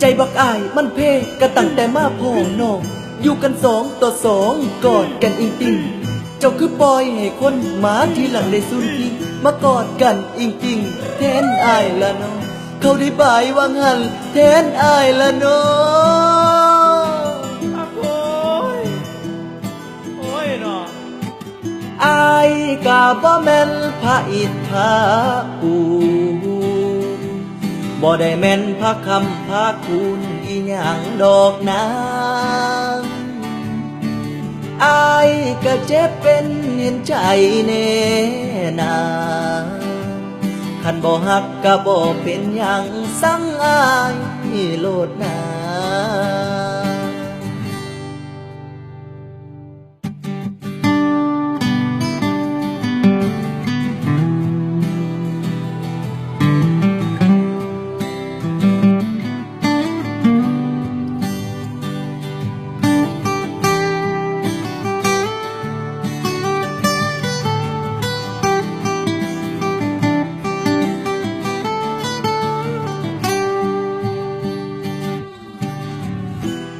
ใจบักอายมันเพกะตั้งแต่มาพ่อน้องอยู่กันสองต่อสองกอดกันอิงติงเจ้าคือปล่อยให้คนหมาทีหลังได้สูญทิ้งมากอดกันอิงติงแทนอายละน้องเขาได้บายว่างันแทนอายละน้องอะโอ้ยโอ้ยเนาะอายกาบ่แม่นพระอิฐพระปู บ่ได้แม่นพระคำพระคุณอีหยังดอกนางอายก็เจ็บเป็นเห็นใจแน่นาคันบ่หักก็บ่เป็นหยังสั่งอายโลดนา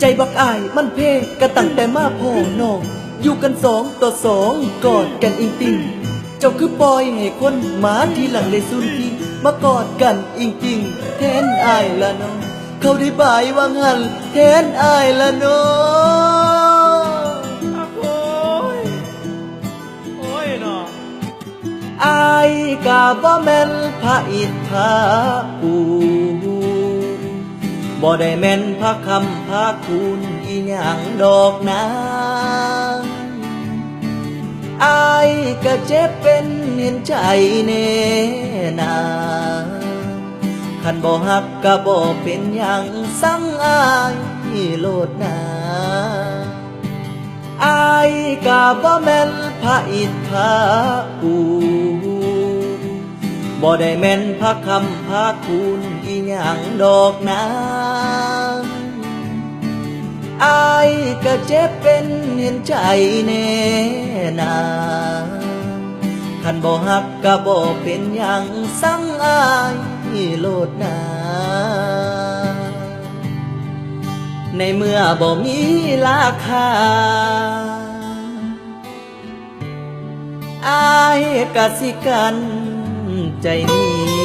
ใจบักอายมันเพกะตั้งแต่มาพ่อน้อง อยู่กันสองต่อสองกอดกันอิงติงเจ้าคือปล่อยให้คนหมาทีหลังได้สูญทิ้งมากอดกันอิงติงแทนอายละน้อง เขาได้บายว่างันแทนอายละน้องอะโอ้ยโอ้ยเนาะอายกาบ่แม่นพระอิฐพระปู บ่ได้แม่นพระคำพระคุณอีหยังดอกนางอายก็เจ็บเป็นเห็นใจแน่นาคันบ่ฮักก็บ่เป็นหยังสั่งอายโลดนาอายกาบ่แม่นพระอิฐพระปูบ่ได้แม่นพระคำพระคุณ อีหยังดอกนางอายก็เจ็บเป็นเห็นใจแน่นาคันบ่ฮักก็บ่เป็นหยังสั่งอายโลดนาในเมื่อบ่มีราคาอายกสิกันใจนี้